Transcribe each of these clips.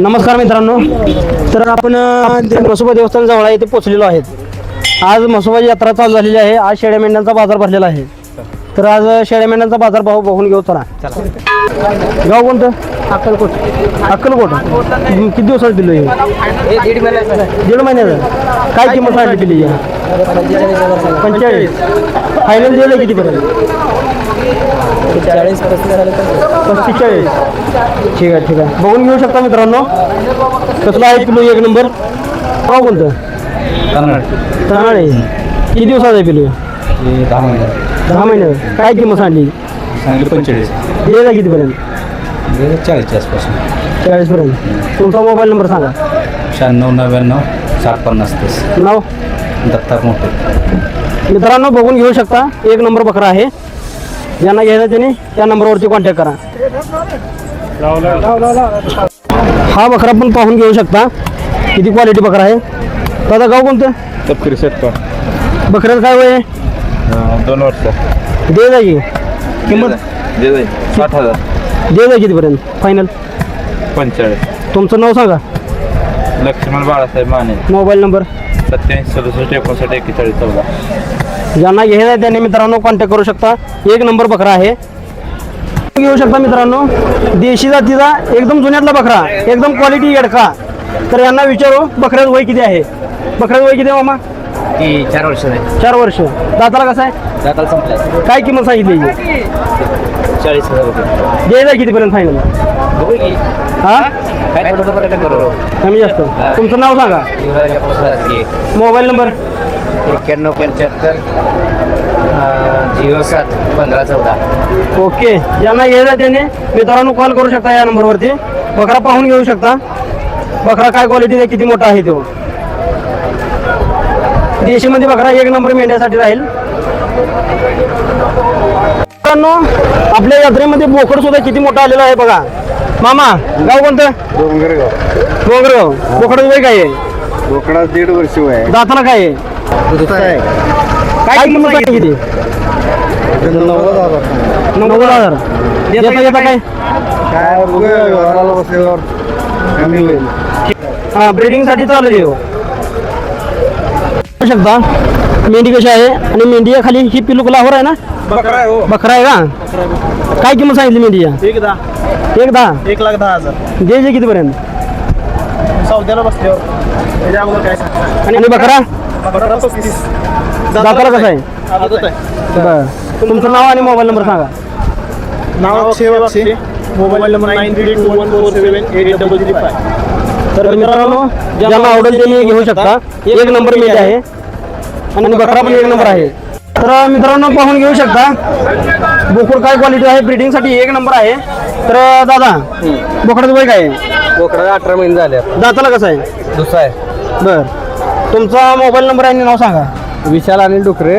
नमस्कार मित्रांनो. तर आपण म्हसोबा देवस्थान जवळ ते पोचलेलो आहेत. आज म्हसोबाची यात्रा चालू झालेली आहे. आज शेळ्या मेंढ्यांचा बाजार भरलेला आहे. तर आज शेळ्या मेंढ्यांचा बाजार भाव बघून घेऊ चला. गाव कोणतं? अक्कलकोट. अक्कलकोट. किती दिवसात दिलं हे? दीड महिन्याचा दीड महिन्याचं काय किंमत सांगितली दिली पंचेचाळीस. फायनल दिलं कितीपर्यंत? चाळीस पस्तीस झाले तर पस्तीस चाळीस. ठीक आहे ठीक आहे. बघून घेऊ शकता मित्रांनो. कसला आहे पिलू? एक नंबर. गाव कोणतं? तानाळे किती दिवसाचा आहे पिलू? दहा महिने. दहा महिने काय किंमत सांगली? सांगली पंचेचाळीस जा कितीपर्यंत? चाळीसच्या आसपास चाळीसपर्यंत. तुमचा मोबाईल नंबर सांगा. शहाण्णव नव्याण्णव साठ पन्नास तीस. नाव? दत्तार मोठे. मित्रांनो बघून घेऊ शकता. एक नंबर बकरा आहे. ज्यांना घ्यायचा त्याने त्या नंबरवरती कॉन्टॅक्ट करा. हा बकरा पण पाहून घेऊ शकता. किती क्वालिटी बकरा आहे. दादा गाव कोणतं? तपकिरी शेतकर. बकऱ्याचं काय वय आहे? दोन वर्ष. दे जा की? किंमत? दे जाईल साठ हजार. दे जा कितीपर्यंत? फायनल पंचेचाळीस. तुमचं नाव सांगा. लक्ष्मण बाळासाहेब माने. मोबाईल नंबर सत्याऐंशी सदुसष्ट एकोणसाठ एक्केचाळीस चौदा. ज्यांना घ्यायचं आहे त्यांनी मित्रांनो कॉन्टॅक्ट करू शकता. एक नंबर बकरा आहे. घेऊ शकता मित्रांनो. देशी जातीचा एकदम जुन्यातला बकरा एकदम क्वालिटी येडका तर यांना विचारू बकऱ्याचं वय किती आहे? बकऱ्याचं वय किती आहे मामा? ती चार वर्ष आहे चार वर्ष. दाताला कसं आहे? संपल्या काय किंमत सांगितली? चाळीस हजार रुपये. द्यायचं कितीपर्यंत फायनल बघू की. हा? काय थोडं पर्यटन करू कमी जास्त. तुमचं नाव सांगा. Mobile number? एक्क्याण्णव पंच्याहत्तर झिरो सात पंधरा चौदा. ओके. ज्यांना घ्यायचं आहे त्यांनी मित्रांनो कॉल करू शकता या नंबरवरती बकरा पाहून घेऊ शकता. बकरा काय क्वालिटी आहे किती मोठा आहे तो. देशीमध्ये बकरा एक नंबर मेंढ्यासाठी राहील. मित्रांनो आपल्या यात्रेमध्ये बोकड सुद्धा किती मोठा आलेला आहे बघा. मामा गाव कोणतं? डोंगरगाव. डोंगरगाव. बोकड वय काय आहे? कोकणात दीड वर्ष वय दाताला काय आहे? काय किंमत सांगितली? किती? नव्वद हजार. नव्वद हजार. येता येता काय? काय बघूया व्यवहाराला बसल्यावर कमी होईल. हा ब्रिडिंगसाठी चालू आहे हो. पाहू शकता मेंढी कशी आहे आणि मेंढी खाली ही पिलू लाहोर आहे ना? बकरा आहे हो. बकरा आहे का? काय किंमत सांगितली मेंढीच्या एक दहा. एक दहा? एक लाख दहा हजार. द्यायचे कितीपर्यंत? सौद्याला बसल्यावर त्याच्या अगोदर काय सांगता? आणि बकरा? बकरा पस्तीस दाताला कसा आहे? आदत आहे. बरं. तुमचं नाव आणि मोबाईल नंबर सांगा. नाव Akshay. Wakshe mobile number nine three two one four seven eight double three five. तर मित्रांनो ज्यांना आवडेल त्यांनी घेऊ शकता. एक नंबर मेंढी आहे. आणि बकरा पण एक नंबर आहे. तर मित्रांनो पाहून घेऊ शकता. बोकड काय क्वालिटी आहे? ब्रिडिंगसाठी एक नंबर आहे. तर दादा बोकडाचं वय काय आहे? बोकडा अठरा महिने झाले. दाताला कसं आहे? दुसरा आहे. बर. तुमचा मोबाईल नंबर आणि नाव सांगा. विशाल अनिल डुकरे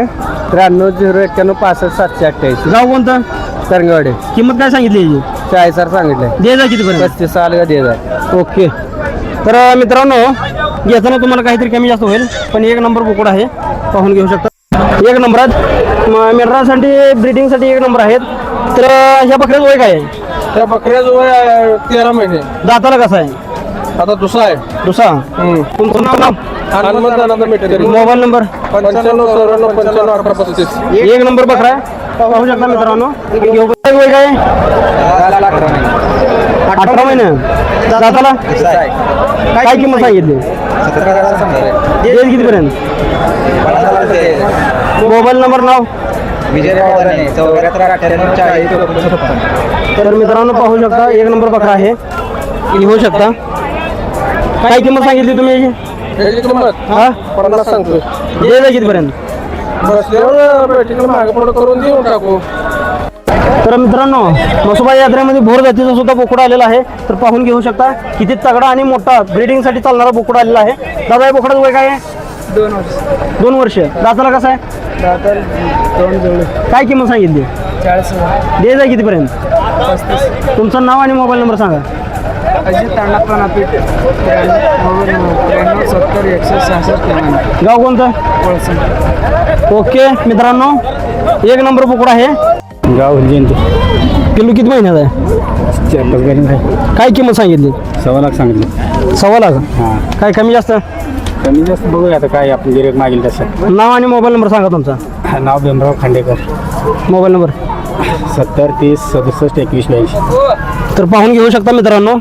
त्र्याण्णव झिरो एक्क्याण्णव पासष्ट सातशे अठ्ठ्याऐंशी. गाव कोणतं? तरंगवाडे. किंमत काय सांगितली याची? चाळीस हजार सांगितलंय. दे जा कितीपर्यंत? पस्तीस साल का दे ओके. तर मित्रांनो घेताना तुम्हाला काहीतरी कमी जास्त होईल पण एक नंबर बोकड आहे पाहून घेऊ शकता. एक नंबरात मेडरासाठी ब्रिडिंगसाठी एक नंबर आहेत. तर ह्या बकऱ्याचं वय काय आहे? त्या बकऱ्याजवळ आहे तेरा महिने. दाताला कसं आहे? आता दुसरा आहे. दुसरा? तुमचं नाव नाव? हनुमंतानंद मेटेरी मोबाईल नंबर? पंच्याण्णव चौऱ्याण्णव पंच्याण्णव अठरा पस्तीस. एक नंबर बकरा आहे पाहू शकता मित्रांनो. वय काय? अठरा महिने. दाताला? काय किंमत सांगितली? देईल कितीपर्यंत? मोबाईल नंबर नाव? तर मित्रांनो पाहू शकता. एक नंबर बकरा आहे. घेऊ शकता. काय किंमत सांगितली तुम्ही याची किंमत हा? पन्नास सांगतो. दे जा कितीपर्यंत. बसल्यावर भेटीला मागे पुढे करून देऊ टाकू. तर मित्रांनो मसोबा यात्रेमध्ये भोर जातीचा सुद्धा बोकड आलेला आहे. तर पाहून घेऊ शकता किती तगडा आणि मोठा ब्रिडिंगसाठी चालणारा बोकड आलेला आहे. दादा या बोकडाचं वय काय आहे? दोन वर्ष. दोन वर्ष. दाताला कसं आहे? काय किंमत सांगितली? चाळीस दे जा कितीपर्यंत. पस्तीस. तुमचं नाव आणि मोबाईल नंबर सांगा. अजित त्र्याण्णव सत्तर एकशे सहासष्ट गाव कोणतं? ओके मित्रांनो एक नंबर बोकड आहे. गाव जयंती किलो किती महिन्यात आहे? काय किंमत सांगितली? सव्वा लाख सांगितले. सव्वा लाख? हां. काय कमी जास्त? कमी जास्त बघूया आता काय आपण गिरेक मागेल तसं. नाव आणि मोबाईल नंबर सांगा तुमचा. नाव भीमराव खांडेकर. Mobile number. सत्तर तीस सदुसष्ट एकवीस ब्याऐंशी. तर पाहून घेऊ शकता मित्रांनो.